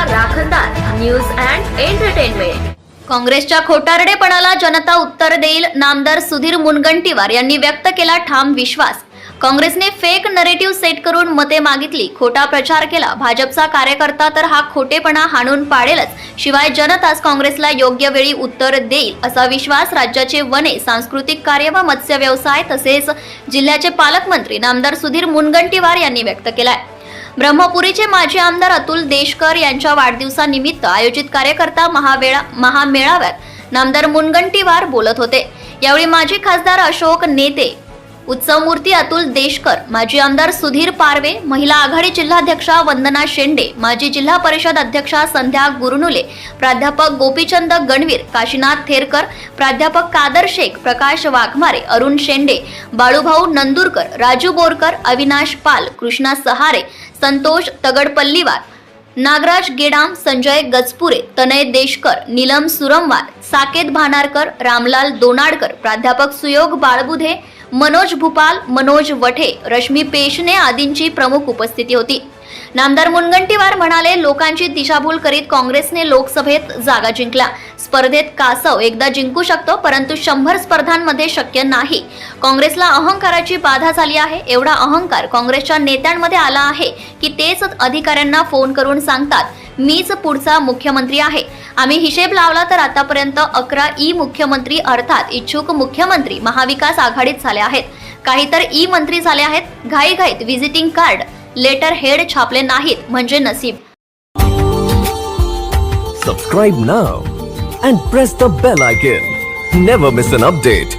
News and entertainment काँग्रेसच्या खोटारडेपणाला जनता उत्तर देईल नामदार सुधीर मुनगंटीवार यांनी व्यक्त केला ठाम विश्वास. काँग्रेसने फेक नरेटिव्ह सेट करून मते मागितली. खोटा प्रचार केला. भाजपचा कार्यकर्ता तर हा खोटेपणा हाणून पाडेलच. शिवाय जनताच काँग्रेसला योग्य वेळी उत्तर देईल असा विश्वास राज्याचे वने सांस्कृतिक कार्य व मत्स्य व्यवसाय तसेच जिल्ह्याचे पालकमंत्री नामदार सुधीर मुनगंटीवार यांनी व्यक्त केलाय. ब्रह्मपुरीचे माजी आमदार अतुल देशकर यांच्या वाढदिवसानिमित्त आयोजित कार्यकर्ता महावेळा महामेळाव्यात नामदार मुनगंटीवार बोलत होते. यावेळी माजी खासदार अशोक नेते उत्सवमूर्ती अतुल देशकर माजी आमदार सुधीर पारवे महिला आघाडी जिल्हाध्यक्षा वंदना शेंडे माजी जिल्हा परिषद अध्यक्षा संध्या गुरुनुले प्राध्यापक गोपीचंद गणवीर काशीनाथ थेरकर प्राध्यापक कादर शेख प्रकाश वाघमारे अरुण शेंडे बाळूभाऊ नंदुरकर राजू बोरकर अविनाश पाल कृष्णा सहारे संतोष तगडपल्लीवार नागराज गेडाम संजय गजपुरे तनय देशकर नीलम सुरमवार साकेत भानारकर रामलाल दोनाडकर प्राध्यापक सुयोग बाळबुधे मनोज भूपाल मनोज वठे रश्मी पेशने आदींची प्रमुख उपस्थिती होती. नामदार मुनगंटीवार म्हणाले लोकांची दिशाभूल करीत काँग्रेसने लोकसभेत जागा जिंकल्या. स्पर्धेत कासव एकदा जिंकू शकतो परंतु शंभर स्पर्धांमध्ये शक्य नाही. काँग्रेसला अहंकाराची बाधा झाली आहे. एवढा अहंकार काँग्रेसच्या नेत्यांमध्ये आला आहे की तेच अधिकाऱ्यांना फोन करून सांगतात मीच पुढचा मुख्यमंत्री आहे. आम्ही हिशेब लावला तर आतापर्यंत अकरा ई मुख्यमंत्री अर्थात इच्छुक मुख्यमंत्री महाविकास आघाडीत झाले आहेत. काही तर ई मंत्री झाले आहेत. घाईघाईत व्हिजिटिंग कार्ड लेटर हेड छापले नाहीत म्हणजे नसीब. Subscribe now and press the bell icon never miss an update